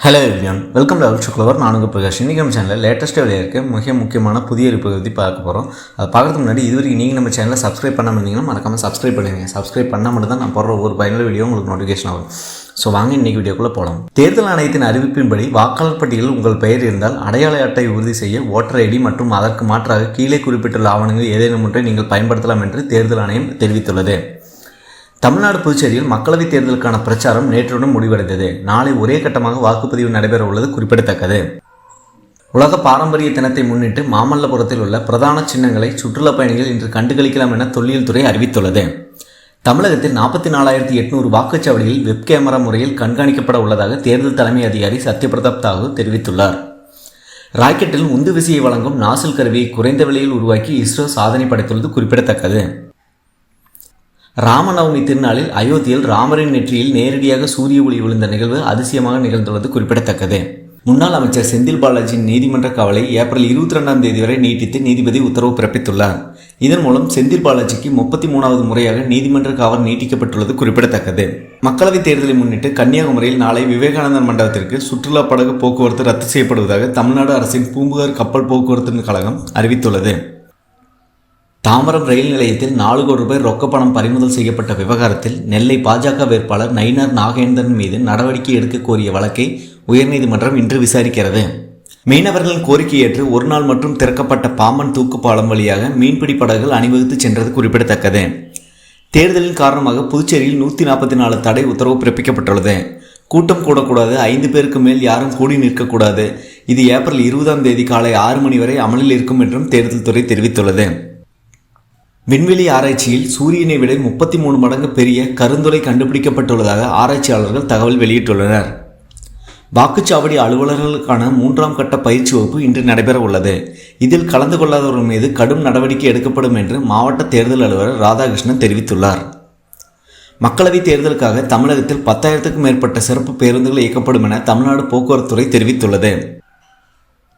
Hello everyone welcome to our சுக்லவர் நானுங்க பிரகாஷ். இன்றைக்கி நம்ம சேனலில் லேட்டஸ்ட்டாக வெளியிருக்க மிக முக்கியமான புதிய இருப்பை பற்றி பார்க்க போகிறோம் அதை பார்க்கறதுக்கு முன்னாடி இது வரைக்கும் நீங்கள் நம்ம சேனலை சப்ஸ்கிரைப் பண்ணாமல் இருந்தீங்கன்னா மறக்காமல் சப்ஸ்கிரைப் பண்ணுங்க சப்ஸ்கிரைப் பண்ணால் மட்டும் தான் நான் போடுற ஒரு பயனுள்ள வீடியோ உங்களுக்கு நோட்டிஃபிகேஷன் ஆகும் ஸோ வாங்க இன்றைக்கி வீடியோக்குள்ளே போகலாம் தேர்தல் ஆணையத்தின் அறிவிப்பின்படி வாக்காளர் பட்டியலில் உங்கள் பெயர் இருந்தால் அடையாள அட்டை உறுதி செய்ய ஓட்டர் ஐடி மற்றும் அதற்கு மாற்றாக கீழே குறிப்பிட்டுள்ள ஆவணங்கள் ஏதேனும் ஒன்றை நீங்கள் பயன்படுத்தலாம் என்று தேர்தல் ஆணையம் தெரிவித்துள்ளது. தமிழ்நாடு புதுச்சேரியில் மக்களவைத் தேர்தலுக்கான பிரச்சாரம் நேற்றுடன் முடிவடைந்தது. நாளை ஒரே கட்டமாக வாக்குப்பதிவு நடைபெற உள்ளது குறிப்பிடத்தக்கது. உலக பாரம்பரிய தினத்தை முன்னிட்டு மாமல்லபுரத்தில் உள்ள பிரதான சின்னங்களை சுற்றுலா பயணிகள் இன்று கண்டுகளிக்கலாம் என தொல்லியல் துறை அறிவித்துள்ளது. தமிழகத்தில் நாற்பத்தி நாலாயிரத்தி எட்நூறு வாக்குச்சாவடியில் வெப் கேமரா முறையில் கண்காணிக்கப்பட உள்ளதாக தேர்தல் தலைமை அதிகாரி சத்யபிரதாப் தாகூர் தெரிவித்துள்ளார். ராக்கெட்டில் உந்து விசையை வழங்கும் நாசில் கருவியை குறைந்த விலையில் உருவாக்கி இஸ்ரோ சாதனை படைத்துள்ளது குறிப்பிடத்தக்கது. ராமநவமி திருநாளில் அயோத்தியில் ராமரின் நெற்றியில் நேரடியாக சூரிய ஒளி விழுந்த நிகழ்வு அதிசயமாக நிகழ்ந்துள்ளது குறிப்பிடத்தக்கது. முன்னாள் அமைச்சர் செந்தில் பாலாஜியின் நீதிமன்ற காவலை ஏப்ரல் இருபத்தி ரெண்டாம் தேதி வரை நீட்டித்து நீதிபதி உத்தரவு பிறப்பித்துள்ளார். இதன் மூலம் செந்தில் பாலாஜிக்கு முப்பத்தி மூணாவது முறையாக நீதிமன்ற காவல் நீட்டிக்கப்பட்டுள்ளது குறிப்பிடத்தக்கது. மக்களவைத் தேர்தலை முன்னிட்டு கன்னியாகுமரியில் நாளை விவேகானந்தர் மண்டபத்திற்கு சுற்றுலா படகு போக்குவரத்து ரத்து செய்யப்படுவதாக தமிழ்நாடு அரசின் பூம்புகார் கப்பல் போக்குவரத்து கழகம் அறிவித்துள்ளது. தாம்பரம் ரயில் நிலையத்தில் நாலு கோடி ரூபாய் ரொக்கப்பணம் பறிமுதல் செய்யப்பட்ட விவகாரத்தில் நெல்லை பாஜக வேட்பாளர் நயினார் நாகேந்திரன் மீது நடவடிக்கை எடுக்க கோரிய வழக்கை உயர்நீதிமன்றம் இன்று விசாரிக்கிறது. மீனவர்களின் கோரிக்கையேற்று ஒரு நாள் மட்டும் திறக்கப்பட்ட பாம்பன் தூக்கு பாலம் வழியாக மீன்பிடி படகுகள் அணிவகுத்து சென்றது குறிப்பிடத்தக்கது. தேர்தலின் காரணமாக புதுச்சேரியில் நூற்றி நாற்பத்தி நாலு தடை உத்தரவு பிறப்பிக்கப்பட்டுள்ளது. கூட்டம் கூடக்கூடாது ஐந்து பேருக்கு மேல் யாரும் கூடி நிற்கக்கூடாது. இது ஏப்ரல் இருபதாம் தேதி காலை ஆறு மணி வரை அமலில் இருக்கும் என்றும் தேர்தல் துறை தெரிவித்துள்ளது. விண்வெளி ஆராய்ச்சியில் சூரியனை விட முப்பத்தி மூணு மடங்கு பெரிய கருந்துளை கண்டுபிடிக்கப்பட்டுள்ளதாக ஆராய்ச்சியாளர்கள் தகவல் வெளியிட்டுள்ளனர். வாக்குச்சாவடி அலுவலர்களுக்கான மூன்றாம் கட்ட பயிற்சி வகுப்பு இன்று நடைபெற உள்ளது இதில் கலந்து கொள்ளாதவர்கள் மீது கடும் நடவடிக்கை எடுக்கப்படும் என்று மாவட்ட தேர்தல் அலுவலர் ராதாகிருஷ்ணன் தெரிவித்துள்ளார். மக்களவைத் தேர்தலுக்காக தமிழகத்தில் பத்தாயிரத்துக்கும் மேற்பட்ட சிறப்பு பேருந்துகள் இயக்கப்படும் என தமிழ்நாடு போக்குவரத்துறை தெரிவித்துள்ளது.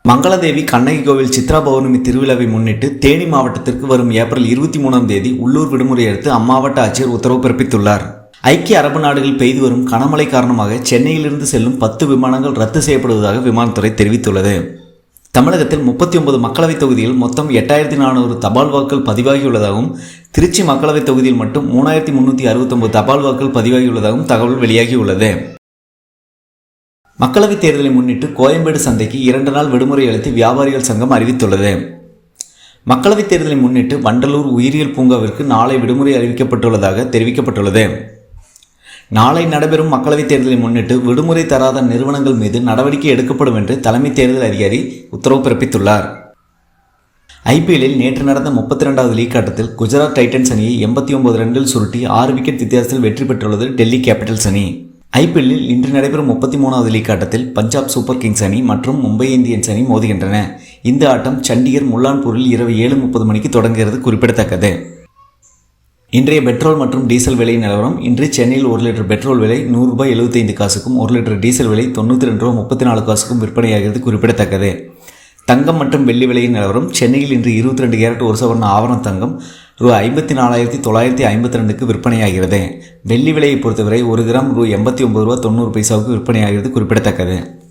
மங்களதேவி கண்ணகி கோவில் சித்ரா பௌர்ணமி திருவிழாவை முன்னிட்டு தேனி மாவட்டத்திற்கு வரும் ஏப்ரல் இருபத்தி மூணாம் தேதி உள்ளூர் விடுமுறை எடுத்து அம்மாவட்ட ஆட்சியர் உத்தரவு பிறப்பித்துள்ளார். ஐக்கிய அரபு நாடுகள் பெய்து வரும் கனமழை காரணமாக சென்னையிலிருந்து செல்லும் பத்து விமானங்கள் ரத்து செய்யப்படுவதாக விமானத்துறை தெரிவித்துள்ளது. தமிழகத்தில் முப்பத்தி ஒன்பது மக்களவைத் தொகுதியில் மொத்தம் எட்டாயிரத்தி நானூறு தபால் வாக்குகள் பதிவாகியுள்ளதாகவும் திருச்சி மக்களவைத் தொகுதியில் மட்டும் மூணாயிரத்தி முன்னூற்றி அறுபத்தொன்பது தபால் வாக்குகள் பதிவாகியுள்ளதாகவும் தகவல் வெளியாகியுள்ளது. மக்களவைத் தேர்தலை முன்னிட்டு கோயம்பேடு சந்தைக்கு இரண்டு நாள் விடுமுறை அளித்து வியாபாரிகள் சங்கம் அறிவித்துள்ளது. மக்களவைத் தேர்தலை முன்னிட்டு வண்டலூர் உயிரியல் பூங்காவிற்கு நாளை விடுமுறை அறிவிக்கப்பட்டுள்ளதாக தெரிவிக்கப்பட்டுள்ளது. நாளை நடைபெறும் மக்களவைத் தேர்தலை முன்னிட்டு விடுமுறை தராத நிறுவனங்கள் மீது நடவடிக்கை எடுக்கப்படும் என்று தலைமை தேர்தல் அதிகாரி உத்தரவு பிறப்பித்துள்ளார். ஐபிஎல்லில் நேற்று நடந்த முப்பத்தி ரெண்டாவது லீக் ஆட்டத்தில் குஜராத் டைட்டன்ஸ் அணியை எண்பத்தி ஒன்பது ரன்கள் சுருட்டி ஆறு விக்கெட் வித்தியாசத்தில் வெற்றி பெற்றுள்ளது டெல்லி கேபிட்டல்ஸ் அணி. ஐபிஎல்லில் இன்று நடைபெறும் முப்பத்தி மூணாவது லீக் ஆட்டத்தில் பஞ்சாப் சூப்பர் கிங்ஸ் அணி மற்றும் மும்பை இந்தியன்ஸ் அணி மோதுகின்றன. இந்த ஆட்டம் சண்டிகர் முல்லான்பூரில் இரவு ஏழு முப்பது மணிக்கு தொடங்குகிறது குறிப்பிடத்தக்கது. இன்றைய பெட்ரோல் மற்றும் டீசல் விலை நிலவரம் இன்று சென்னையில் ஒரு லிட்டர் பெட்ரோல் விலை நூறு ரூபாய் எழுபத்தைந்து காசுக்கும் ஒரு லிட்டர் டீசல் விலை தொண்ணூற்றி ரெண்டு ரூபா முப்பத்தி நாலு காசுக்கும் விற்பனையாகிறது குறிப்பிடத்தக்கது. தங்கம் மற்றும் வெள்ளி விலையின் நிலவரம் சென்னையில் இன்று இருபத்தி ரெண்டு கேரட் ஒரு சவரன் ஆவரண தங்கம் ரூ ஐம்பத்தி நாலாயிரத்தி தொள்ளாயிரத்தி ஐம்பத்தி ரெண்டுக்கு விற்பனையாகிறது. வெள்ளி விலையை பொறுத்தவரை ஒரு கிராம் ரூ எண்பத்தி ஒன்பது ரூபா தொண்ணூறு பைசாவுக்கு விற்பனையாகிறது குறிப்பிடத்தக்கது.